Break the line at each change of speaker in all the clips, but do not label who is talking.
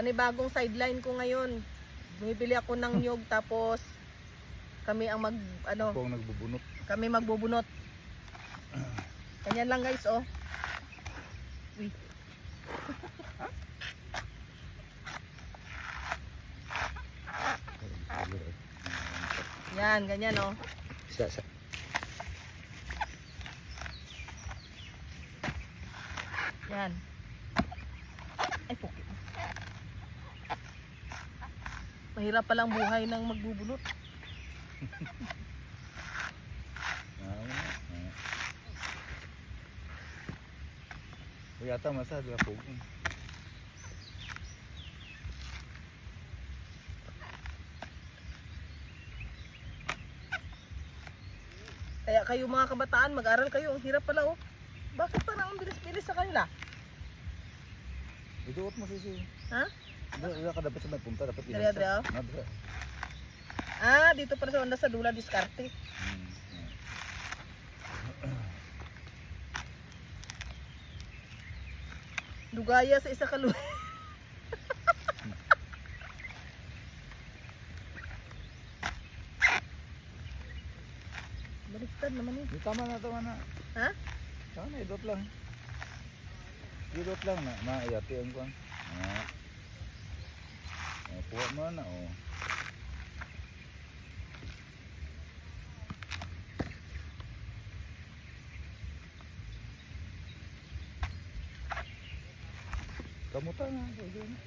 Panibagong sideline ko ngayon. Bumibili ako ng nyog tapos kami ang mag ano,
Ako ang nagbubunot.
kami magbubunot. Ganyan lang guys, oh. Uy. Yan, ganyan oh.
Sa, sa.
Yan. Mahirap palang buhay ng magbubunot.
Ah. Uy, ata masa, di ako.
Kaya kayo mga kabataan, mag-aral kayo. Ang hirap pala oh. Bakit parang ang bilis-bilis sa kanila?
Ituot mo sisi.
Ha?
Wala ka dapat sa may punta, dapat
Dali, dali, oh.
Ah.
Ah, dito pala sa onda sa Dula Discarte.
Hmm, ah.
Dugaya sa isa kalu. Baliktad naman eh.
Di, Tama na, tama na.
Ha?
Tama na, idot lang. Idot lang na, maayati ang kwan. Ah. Kuha mo na, oh. Kamuta na, pwede na.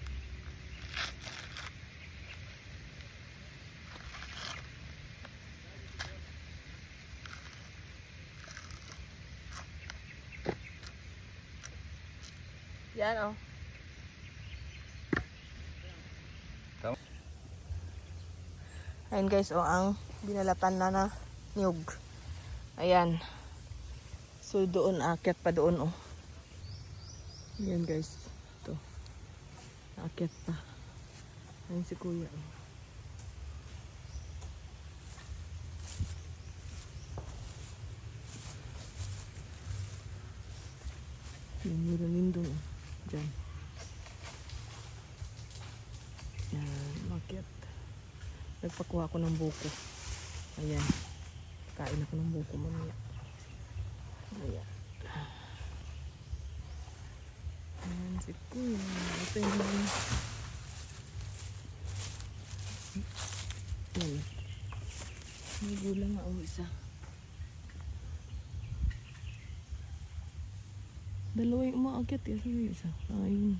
Yan oh. Ayan guys, oh, ang binalatan na na niyog. Ayan. So doon, akyat pa doon, oh. Ayan guys. Ito. Akyat pa. Ayan si kuya, oh. Yung meron din doon, oh. Diyan. Nagpakuha ako ng buko. Ayan. Kain ako ng buko mamaya. Ayan. Ayan si Kuya. Ito yung mga... Yan. May gulang nga o isa. Dalawa yung umaakyat eh. Saan yung isa? Ah, yun.